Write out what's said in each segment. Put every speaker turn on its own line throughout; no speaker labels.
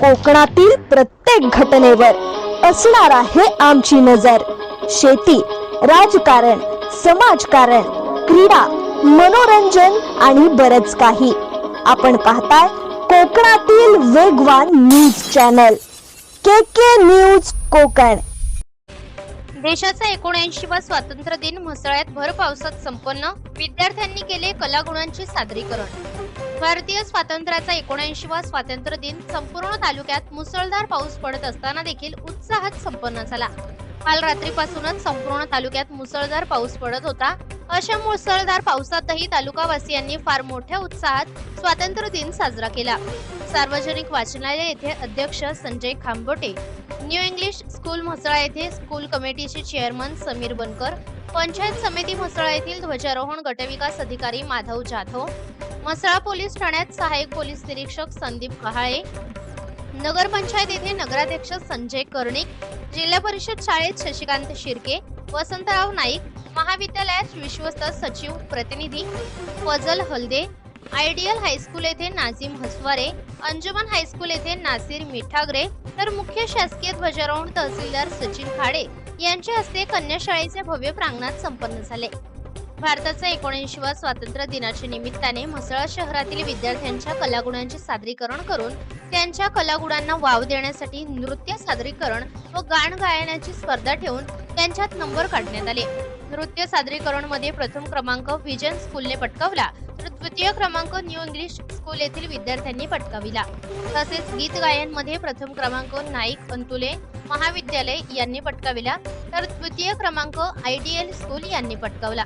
कोकणातील प्रत्येक घटनेवर असणार आहे आमची नजर. शेती राजकारण समाजकारण क्रीडा मनोरंजन आणि बरच काही. आपण पाहताय कोकणातील वेगवान news channel. K K news Konkan.
देशाचा एकोणऐंशी वा स्वातंत्र्य दिन म्हसळ्यात भर पावसात संपन्न. विद्यार्थ्यांनी केले कलागुणांचे सादरीकरण. भारतीय स्वातंत्र्याचा एकोणऐंशीवा स्वातंत्र्य दिन संपूर्ण तालुक्यात मुसळधार पाऊस पडत असताना देखील उत्साहात संपन्न झाला. काल रात्रीपासूनच संपूर्ण तालुक्यात मुसळधार पाऊस पडत होता. अशा मुसळधार पावसातही तालुकावासियांनी फार मोठ्या उत्साहात स्वातंत्र्य दिन साजरा केला. सार्वजनिक वाचनालय येथे अध्यक्ष Sanjay Khambote new English school Mhasala येथे स्कूल कमिटीचे चेअरमन समीर बनकर पंचायत समिती म्हसळा येथील ध्वजारोहण गटविकास अधिकारी माधव जाधव म्हसळा पोलीस ठाण्यात सहाय्यक पोलीस निरीक्षक संदीप कहाळे नगरपंचायत येथे नगराध्यक्ष संजय कर्णिक जिल्हा परिषद शाळेत शशिकांत शिर्के वसंतराव नाईक महाविद्यालयात विश्वस्त सचिव प्रतिनिधी फजल हलदे आयडियल हायस्कूल येथे नाझीम हसवारे अंजुमन हायस्कूल येथे नासिर मिठागरे तर मुख्य शासकीय ध्वजारोहण तहसीलदार सचिन खाडे यांच्या हस्ते कन्या शाळेचे भव्य प्रांगणात संपन्न झाले. भारताचा एकोणऐंशीवा स्वातंत्र्य दिनाच्या निमित्ताने म्हसळा शहरातील विद्यार्थ्यांच्या कलागुणांचे सादरीकरण करून त्यांच्या कलागुणांना वाव देण्यासाठी नृत्य सादरीकरण व गाण गायनाची स्पर्धा ठेवून त्यांच्यात नंबर काढण्यात आले. नृत्य सादरीकरणमध्ये प्रथम क्रमांक विजन स्कूलने पटकावला. तर द्वितीय क्रमांक न्यू इंग्लिश स्कूल येथील विद्यार्थ्यांनी पटकाविला. तसेच गीत गायनमध्ये प्रथम क्रमांक नाईक अंतुले महाविद्यालय यांनी पटकाविला तर द्वितीय क्रमांक आयडीएल स्कूल यांनी पटकावला.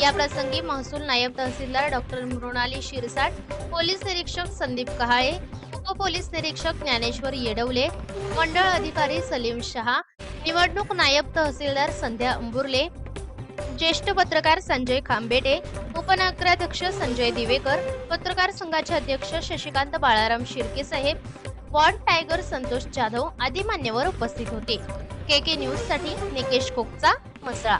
या प्रसंगी महसूल नायब तहसीलदार डॉक्टर मृणाली शिरसाट पोलीस निरीक्षक संदीप कहाळे उपपोलीस निरीक्षक ज्ञानेश्वर येडवले मंडळ अधिकारी सलीम शहा निवडणूक नायब तहसीलदार संध्या अंबुर्ले ज्येष्ठ पत्रकार संजय खांबेटे उपनगराध्यक्ष संजय दिवेकर पत्रकार संघाचे अध्यक्ष शशिकांत बाळाराम शिर्के साहेब वॉर्ड टायगर संतोष जाधव आदी मान्यवर उपस्थित होते. के के न्यूजसाठी निकेश कोकचा मसळा.